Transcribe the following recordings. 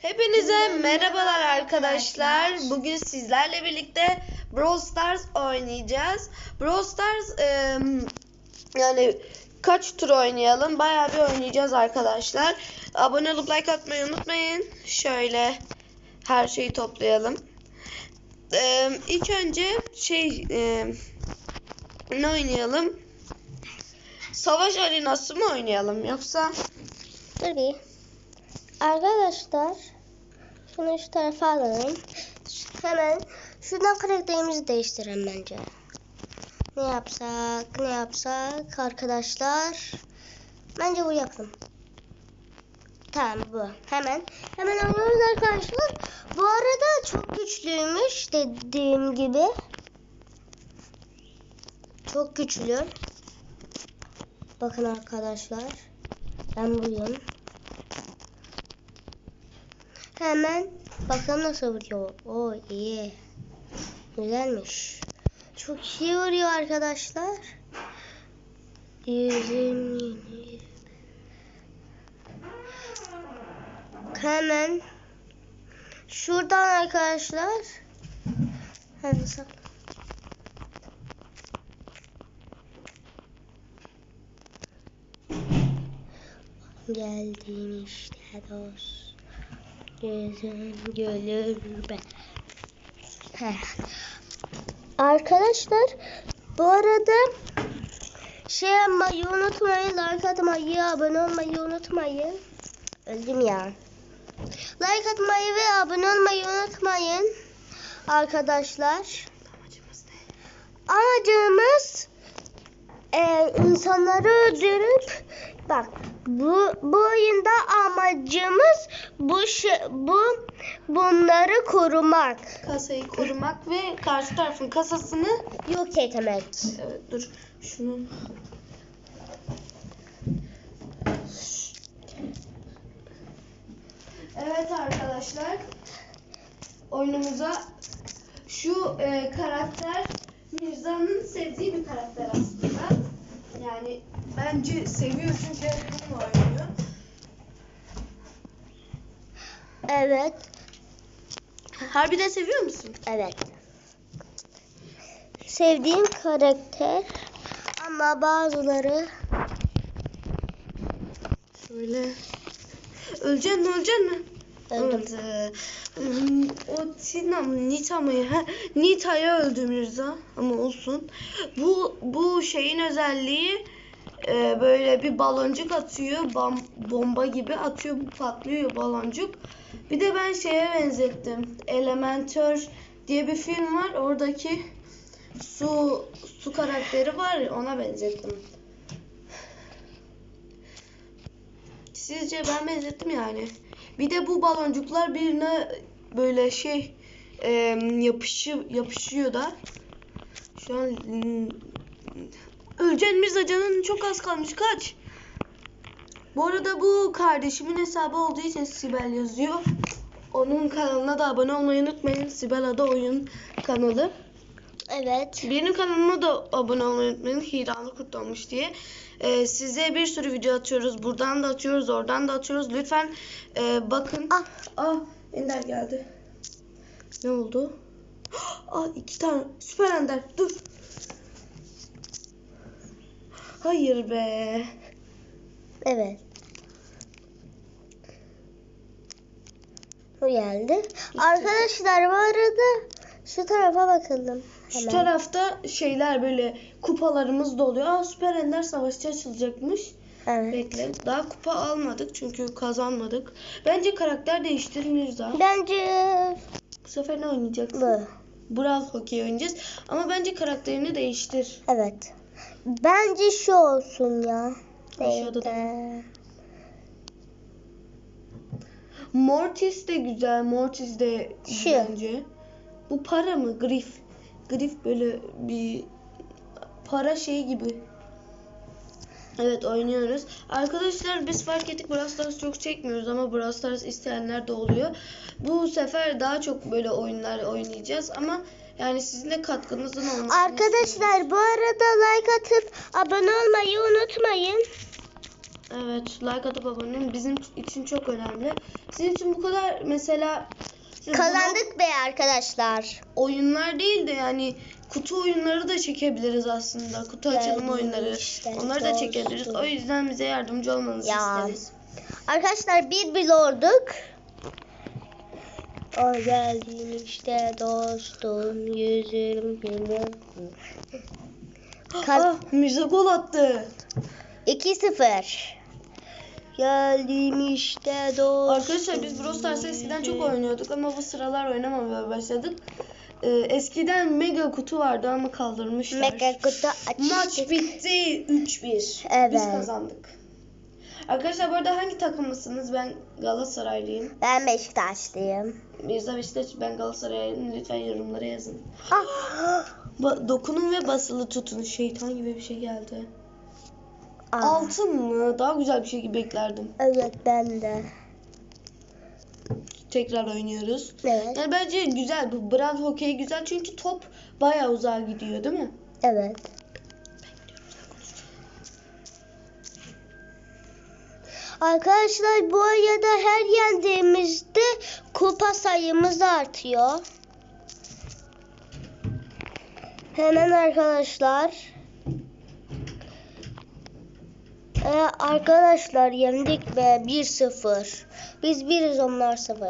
Hepinize merhabalar arkadaşlar. Bugün sizlerle birlikte Brawl Stars oynayacağız. Brawl Stars e, yani kaç tur oynayalım? Bayağı bir oynayacağız arkadaşlar. Abone olup like atmayı unutmayın. Şöyle her şeyi toplayalım. E, ilk önce şey e, ne oynayalım? Savaş arenası mı oynayalım yoksa bir. Arkadaşlar şunu şu tarafa alalım. Hemen şuradan karakterimizi değiştirelim bence. Ne yapsak ne yapsak arkadaşlar. Bence bu yapalım. Tamam bu. Hemen. Hemen oynuyoruz arkadaşlar. Bu arada çok güçlüymüş dediğim gibi. Çok güçlü. Bakın arkadaşlar. Ben buyum. Hemen bakalım nasıl vuruyor. O iyi. Güzelmiş. Çok iyi vuruyor arkadaşlar. Hemen şuradan arkadaşlar. Hemen sak. Geldin işte dost. Gözün gülür be. Heh. Arkadaşlar bu arada şey yapmayı unutmayın. Like atmayı, abone olmayı unutmayın. Öldüm ya. Like atmayı ve abone olmayı unutmayın. Arkadaşlar. amacımız ne? Amacımız e, insanları öldürüp bak bu bu oyunda amacımız bu bu bunları korumak. Kasayı korumak ve karşı tarafın kasasını Yok etmek. Evet, dur şunu Evet arkadaşlar oyunumuza şu e, karakter Mirza'nın sevdiği bir karakter aslında. Yani bence seviyor çünkü hep bununla oynuyor. Evet. Harbiden seviyor musun? Evet. Sevdiğim karakter ama bazıları Şöyle. Öleceksin mi öleceksin mi? öldüm. Öldü. Hmm, O Tina mı Nita mı? Ha, Nita'yı öldü Mirza ama olsun. Bu bu şeyin özelliği e, böyle bir baloncuk atıyor. Bam, bomba gibi atıyor patlıyor baloncuk. Bir de ben şeye benzettim. Elementor diye bir film var. Oradaki su su karakteri var ya ona benzettim. Sizce ben benzettim yani. Bir de bu baloncuklar birine böyle şey e, yapışı yapışıyor da. Şu an Öleceğin Mirza canın çok az kalmış kaç. Bu arada bu kardeşimin hesabı olduğu için Sibel yazıyor. Onun kanalına da abone olmayı unutmayın. Sibel Ada Oyun kanalı. Evet. Benim kanalıma da abone olmayı unutmayın. Hiralı Kurt olmuş diye. Ee, size bir sürü video atıyoruz. Buradan da atıyoruz, oradan da atıyoruz. Lütfen e, bakın. Ah. Ah, Ender geldi. Ne oldu? Ah, iki tane. Süper Ender. Dur. Hayır be. Evet. Bu geldi. Arkadaşlar bu arada şu tarafa bakalım. Şu Hemen. tarafta şeyler böyle kupalarımız da oluyor. Aa, Süper Ender savaşçı açılacakmış. Evet. Bekle. Daha kupa almadık çünkü kazanmadık. Bence karakter değiştir Mirza. Bence Bu sefer ne oynayacaksın? bu. Brawl Hockey oynayacağız. Ama bence karakterini değiştir. Evet. Bence şu olsun ya. Aşağıda da. Neydi? Mortis de güzel. Mortis de Şu. bence. Bu para mı? Grif. Grif böyle bir para şey gibi. Evet oynuyoruz. Arkadaşlar biz fark ettik Brawl Stars çok çekmiyoruz ama Brawl Stars isteyenler de oluyor. Bu sefer daha çok böyle oyunlar oynayacağız ama yani sizin de katkınızın olmasını. Arkadaşlar bu arada like atıp abone olmayı unutmayın. Evet, like atıp abone olun. Bizim için çok önemli. Sizin için bu kadar mesela siz Kazandık be arkadaşlar. oyunlar değil de yani kutu oyunları da çekebiliriz aslında. Kutu Geldim oyunları. işte, Onları da çekebiliriz. O yüzden bize yardımcı olmanızı Ya. isteriz. Arkadaşlar bir bir olduk. O geldin işte dostum yüzüm gülüm. Kaz- Ah, Müze gol attı. 2-0. Geldim işte dostum. Arkadaşlar biz Brawl Stars eskiden çok oynuyorduk ama bu sıralar oynamamaya başladık. Ee, eskiden mega kutu vardı ama kaldırmışlar. Mega kutu açtık. Maç bitti 3-1. Evet. Biz kazandık. Arkadaşlar bu arada hangi takımlısınız? Ben Galatasaraylıyım. Ben Beşiktaşlıyım. Mirza Beşiktaş, ben Galatasaraylıyım. Lütfen yorumlara yazın. Ah. Ba- dokunun ve basılı tutun. Şeytan gibi bir şey geldi. Aa, Altın mı? Daha güzel bir şey gibi beklerdim. Evet ben de. Tekrar oynuyoruz. Evet. Yani bence güzel. Bu brand hokey güzel çünkü top bayağı uzağa gidiyor değil mi? Evet. Arkadaşlar bu arada her yendiğimizde kupa sayımız artıyor. Hemen arkadaşlar. Ee, arkadaşlar yendik ve 1-0. Biz biriz onlar 0.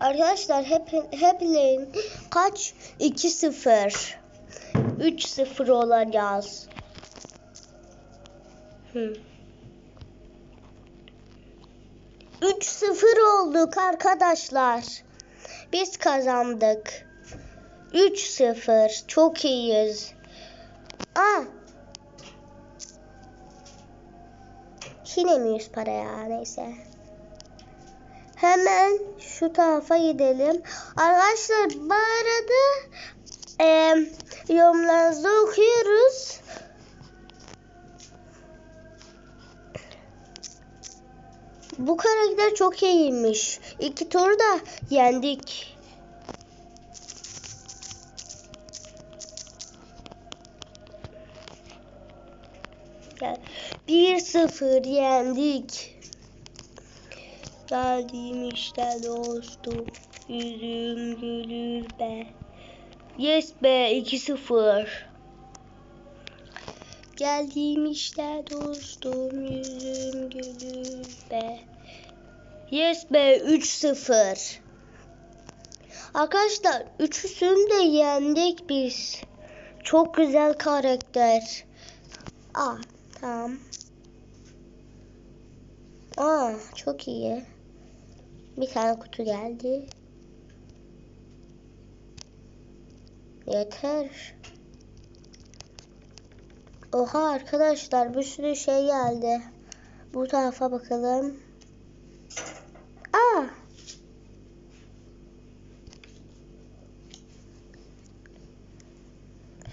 Arkadaşlar hep heplerin kaç 2-0 3-0 olacağız. Hı. 3-0 olduk arkadaşlar. Biz kazandık. 3-0 çok iyiyiz. Aa. Yine mi 100 para ya neyse. Hemen şu tarafa gidelim. Arkadaşlar bu arada e, yorumlarınızı okuyoruz. Bu karakter çok iyiymiş. İki turu da yendik. Gel. 1-0 yendik. Geldim işte dostum. Yüzüm gülür be. Yes be 2-0. Geldim işte dostum. Yüzüm gülür be. Yes be 3-0. Arkadaşlar üçüsünü de yendik biz. Çok güzel karakter. Aa tamam. Aa çok iyi. Bir tane kutu geldi. Yeter. Oha arkadaşlar bir sürü şey geldi. Bu tarafa bakalım. Aa.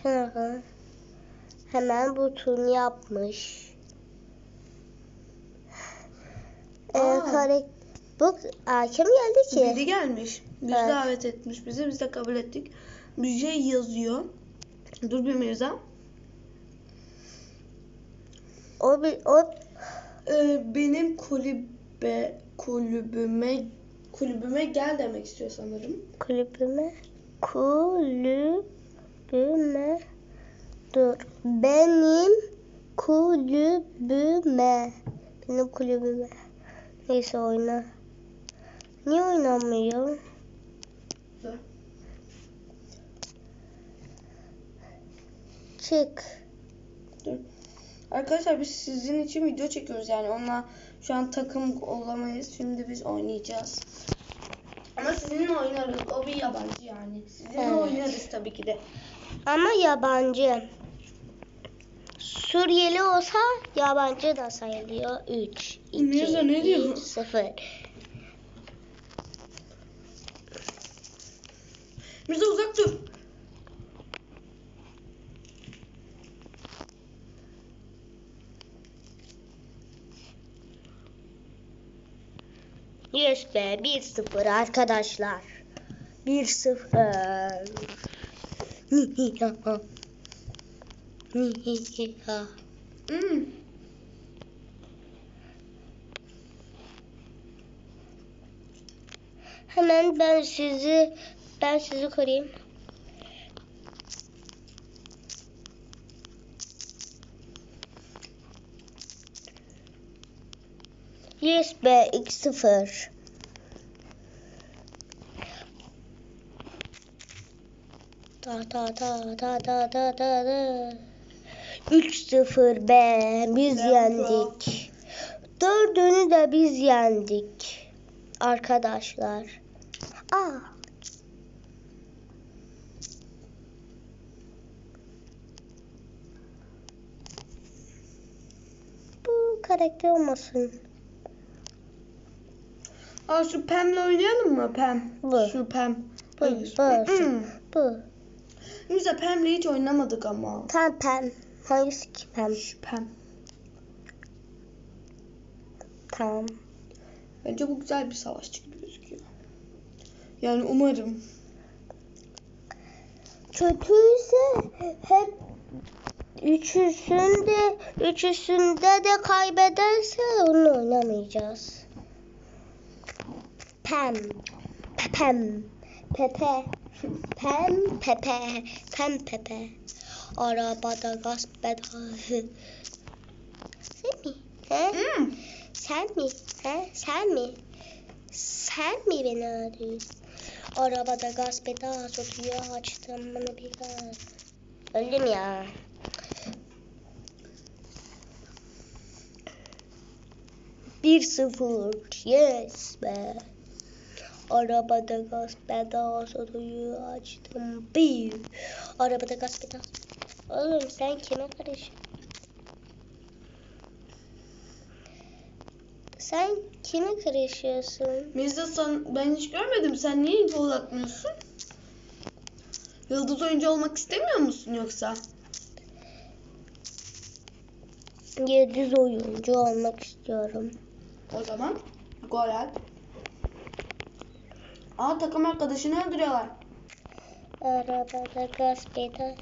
Şuna bakalım. Hemen butun yapmış. Ee, Aa. Bu Aa, kim geldi ki? Biri gelmiş. Biz Evet. davet etmiş bizi. Biz de kabul ettik. Şey yazıyor. Dur bir Mirza. O bir o Ee, benim kulübe kulübüme kulübüme gel demek istiyor sanırım. kulübüme kulübüme dur benim kulübüme benim kulübüme neyse oyna niye oynamıyor Dur. çık Arkadaşlar biz sizin için video çekiyoruz yani onunla şu an takım olamayız. Şimdi biz oynayacağız. Ama sizinle oynarız. O bir yabancı yani. Sizinle Evet. oynarız tabii ki de. ama yabancı Suriyeli olsa yabancı da sayılıyor 3 2 Mirza ne diyor? 0 Mirza uzak dur. Yes be 1-0 arkadaşlar. 1-0. Ha. Hmm. Hemen ben sizi ben sizi koruyayım. Yes be 2-0. Ta ta ta ta ta ta ta ta. 3-0 be biz yendik. Dördünü de biz yendik. Arkadaşlar. Aa. Bu karakter olmasın. Aa şu Pam'le oynayalım mı Pam? Bu. Şu. Bu, Hayır. bu, şu. Hmm. Bu. Biz de Pam'le hiç oynamadık ama. Pem pem. Hangisi ki pem? Şu Pam. Tamam. Bence bu güzel bir savaşçı gibi gözüküyor. Yani umarım. Kötüyse hep üçüsünde üçüsünde de kaybederse onu oynamayacağız. Pem. Pepem. Pepe. Pem pepe. Pem pepe. Arabada gaz pedali. Sen mi? He? Hmm. Sen mi? He? Sen mi? Sen mi beni arıyorsun? Arabada gaz pedal tutuyor açtım bana bir gaz. Öldüm ya. Bir sıfır. Yes be. Arabada gaz pedal tutuyor açtım. Bir. Arabada gaz pedal. Oğlum sen kime karışıyorsun? Sen kime karışıyorsun? Mirza sen, ben hiç görmedim. Sen niye gol atmıyorsun? Yıldız oyuncu olmak istemiyor musun yoksa? Yıldız oyuncu olmak istiyorum. O zaman gol at. Aa takım arkadaşını öldürüyorlar. Arabada gaz pedal.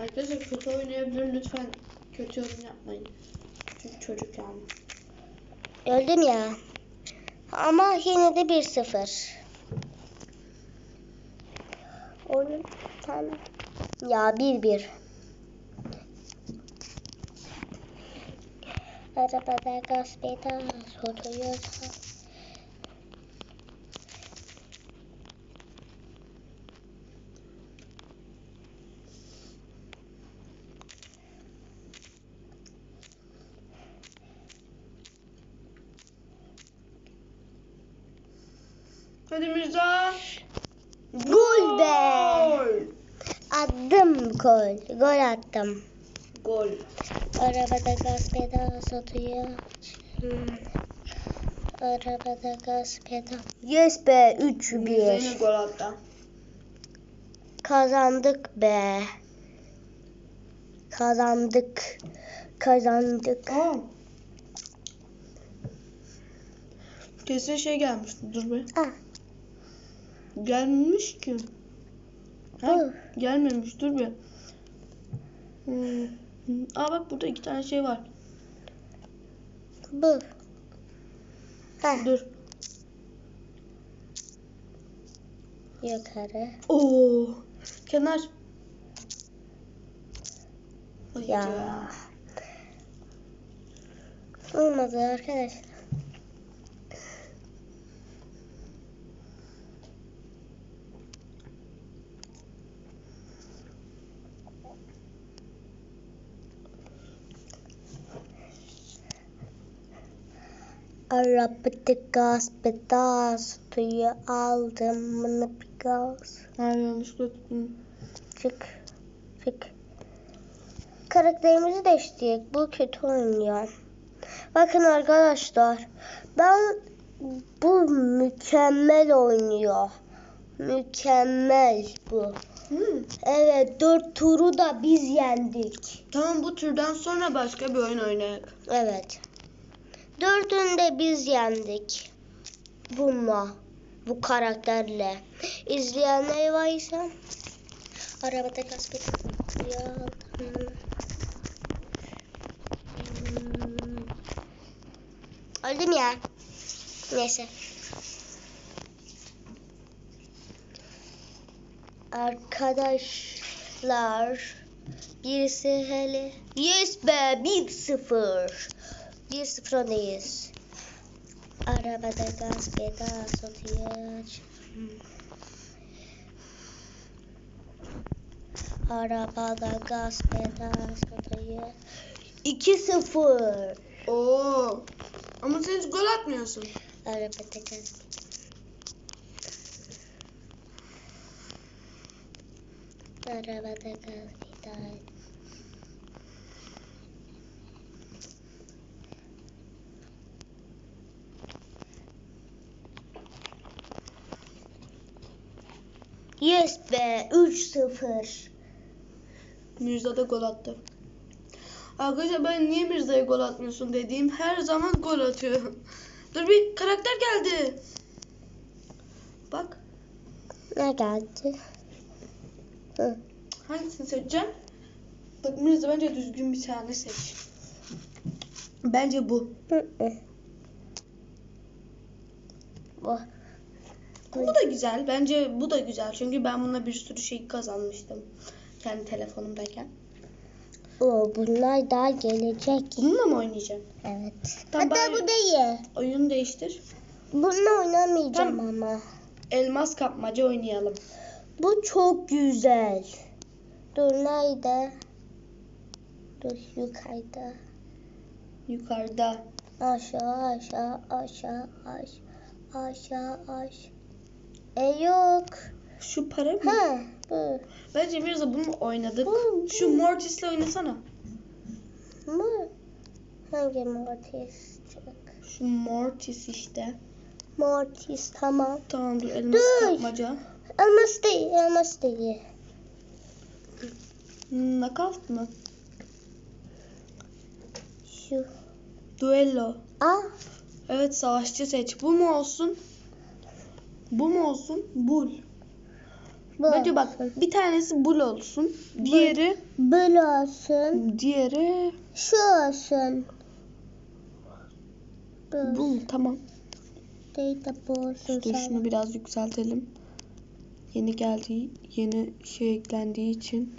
Arkadaşlar kötü oynayabilir lütfen kötü yorum yapmayın. Çünkü çocuk yani. Öldüm ya. Ama yine de 1-0. Oyun sen ya 1-1. Arabada gaz pedal soruyor. Hadi Mirza. Gol be. Gol. Attım gol. Gol attım. Gol. Arabada gaz pedal satıyor. Hmm. Arabada gaz pedal. Yes be Mirza yine 3-1. gol attı. Kazandık be. Kazandık. Kazandık. Aa. Kesin şey gelmiş. Dur be. Ah, Gelmemiş ki. Ha, bu. gelmemiş. Dur be. Hmm. Aa bak burada iki tane şey var. Bu. Dur. yukarı. Oo. Kenar. Ay Ya. ya. Olmadı arkadaşlar. Arabada gaz pedal suyu aldım bunu bir gaz. Hayır yanlışlıkla tuttum. Çık. Çık. Karakterimizi değiştirdik. Bu kötü oynuyor. Bakın arkadaşlar. Ben bu mükemmel oynuyor. Mükemmel bu. Hmm. Evet dört turu da biz yendik. Tamam bu türden sonra başka bir oyun oynayalım. Evet. Dördünü de biz yendik. Bununla. Bu karakterle. İzleyenler varsa Arabada gasp ediyor. Öldüm ya. Neyse. Arkadaşlar birisi hele yes be 1-0 1-0 öndeyiz. Arabada gaz pedal satıyor. Arabada gaz pedal satıyor. 2-0 Oo. Ama sen hiç gol atmıyorsun. Arabada gaz Arabada gaz pedal. Yes be 3-0. Mirza da gol attı. Arkadaşlar ben niye Mirza'ya gol atmıyorsun dediğim her zaman gol atıyor. Dur bir karakter geldi. Bak Ne geldi? Hı. hangisini seçeceğim? Bak Mirza bence düzgün bir tane seç. Bence bu. Hı hı. Bu. Bu da güzel. Bence bu da güzel. Çünkü ben bununla bir sürü şey kazanmıştım. Kendi telefonumdayken. O bunlar daha gelecek. Bununla mı oynayacaksın? Evet. Tamam, Hatta bu da iyi. Oyun değiştir. Bununla oynamayacağım Tamam. ama. Elmas kapmaca oynayalım. Bu çok güzel. Dur nerede? Dur yukarıda. Yukarıda. Aşağı aşağı aşağı aşağı aşağı aşağı. E yok. Şu para mı? Ha bu. Bence Mirza bunu oynadık. Bu- Şu Mortis'le oynasana. Mu? Hangi Mortis? Şu Mortis işte. Mortis tamam. Tamam dur elmas Dur. kapmaca. Elmas değil, elmas değil. Knockout mı? Şu. Duello. Aa, Evet savaşçı seç. Bu mu olsun? Bu mu olsun? Bul. bu Bence bak bir tanesi bul olsun. Diğeri Böyle olsun. diğeri Şu olsun. Bu bul. Tamam. değil de bu olsun. Dur şunu biraz yükseltelim. Yeni geldiği, yeni şey eklendiği için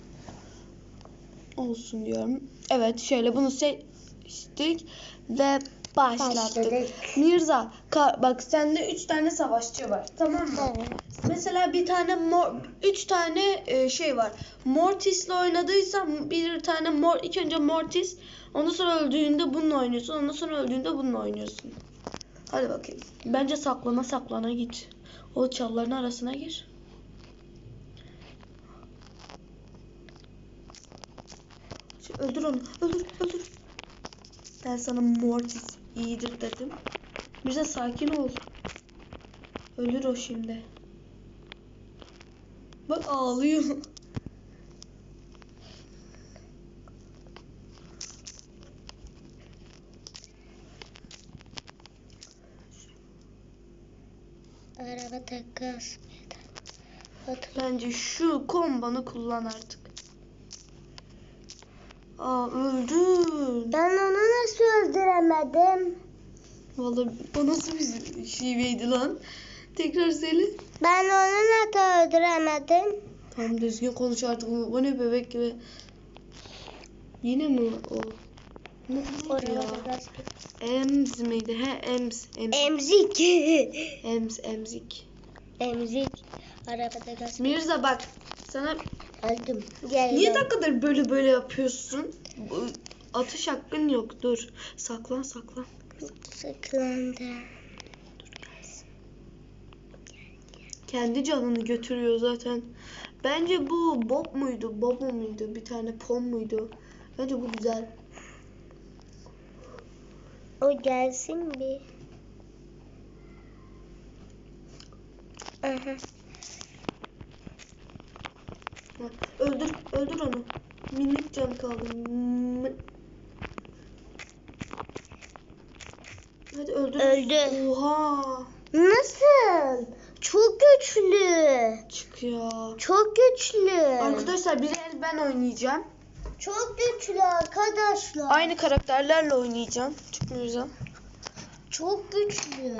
olsun diyorum. Evet şöyle bunu seçtik ve başlattık. Başladık. Mirza bak sende 3 tane savaşçı var tamam mı? Evet. Mesela bir tane mor, üç tane e, şey var. Mortis'le oynadıysan bir tane mor, ilk önce Mortis, ondan sonra öldüğünde bununla oynuyorsun, ondan sonra öldüğünde bununla oynuyorsun. Hadi bakayım. Bence saklana saklana git. O çalların arasına gir. Öldür onu. Öldür, öldür. Ben sana Mortis iyidir dedim. Bize sakin ol. Ölür o şimdi. Bak ağlıyor. Arabada gaz. Bak. Bence şu kombonu kullan artık. Aa öldün. Ben onu öldüremedim? Vallahi o nasıl bir şiveydi lan? Tekrar söyle. Ben onu nasıl öldüremedim? Tamam düzgün konuş artık. O ne bebek gibi. Yine mi o? Ne ya? miydi? He Ems. Ems. Emzik. Ems emzik. Emzik. Arabada gaz. Mirza bak sana Öldüm. Gel. niye dakikadır böyle böyle yapıyorsun? Bu- Atış hakkın yok. Dur. Saklan saklan. Sıklandı. Kendi canını götürüyor zaten. Bence bu Bob muydu? Bobo muydu? Bir tane Pom muydu? Bence bu güzel. O gelsin bir. Aha. Ha, Öldür, öldür onu. Minik can kaldı. Mı- Hadi öldür. Öldü. Oha. Nasıl? çok güçlü. Çıkıyor. Çok güçlü. Arkadaşlar bir el ben oynayacağım. Çok güçlü arkadaşlar. Aynı karakterlerle oynayacağım. Çıkmıyor. Çok güçlü.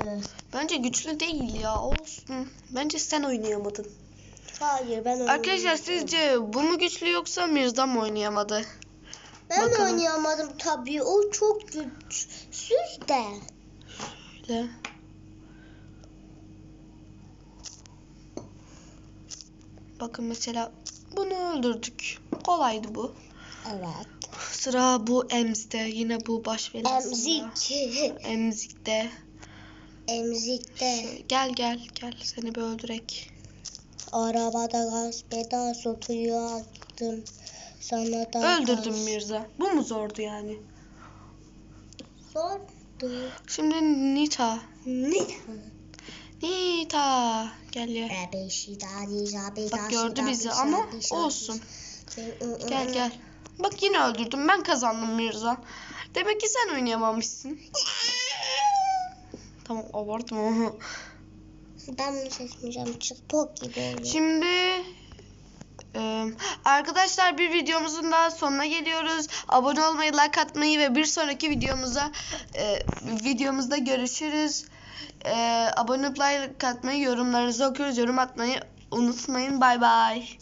Bence güçlü değil ya olsun. Bence sen oynayamadın. Hayır ben Arkadaşlar sizce bu mu güçlü yoksa Mirza mı oynayamadı? Ben bakalım. oynayamadım tabii. O çok güçsüz de. Öyle. Bakın mesela bunu öldürdük. Kolaydı bu. Evet. Sıra bu Emz'de. Yine bu baş belasında. Emzik. Emzik'te. Emzikte. Şöyle, gel gel gel seni bir öldürek. Arabada gaz pedal sotuyu attım. Sana da Öldürdüm gaz- Mirza. Bu mu zordu yani? Sordu. Şimdi Nita. Nita. Gel ya. Bak gördü bizi ama olsun. Gel gel. Bak yine öldürdüm. Ben kazandım Mirza. Demek ki sen oynayamamışsın. Tamam abartma. Ben bunu seçmeyeceğim. Çıpok gibi oluyor. Şimdi arkadaşlar bir videomuzun daha sonuna geliyoruz. Abone olmayı, like atmayı ve bir sonraki videomuza videomuzda görüşürüz. Abone olup like atmayı, yorumlarınızı okuyoruz. Yorum atmayı unutmayın. Bay bay.